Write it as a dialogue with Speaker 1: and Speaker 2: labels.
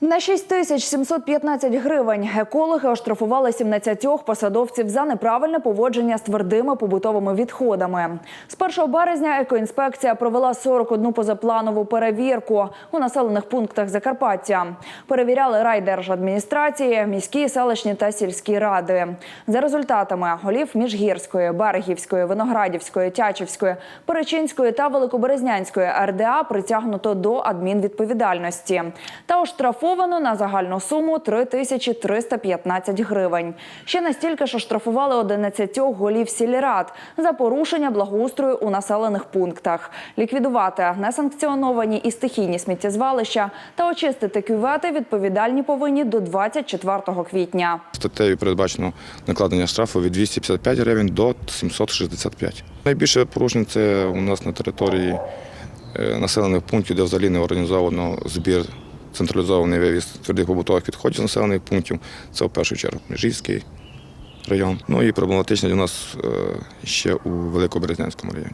Speaker 1: На 6715 гривень екологи оштрафували 17 посадовців за неправильне поводження з твердими побутовими відходами. З 1 березня екоінспекція провела 41 позапланову перевірку у населених пунктах Закарпаття. Перевіряли райдержадміністрації, міські, селищні та сільські ради. За результатами голів Міжгірської, Берегівської, Виноградівської, Тячівської, Перечинської та Великоберезнянської РДА притягнуто до адмінвідповідальності та оштрафовано на загальну суму 3315 гривень. Ще настільки ж оштрафували 11 голів сільрад за порушення благоустрою у населених пунктах, ліквідувати несанкціоновані і стихійні сміттєзвалища та очистити кювети відповідальні повинні до 24 квітня.
Speaker 2: Статтею передбачено накладення штрафу від 255 гривень до 765. Найбільше порушень це у нас на території е, населених пунктів, де взагалі не організовано збір, централізований вивіз твердих побутових відходів з населених пунктів. Це в першу чергу Межівський район. Ну і проблематичний у нас е, ще у Великоберезнянському районі.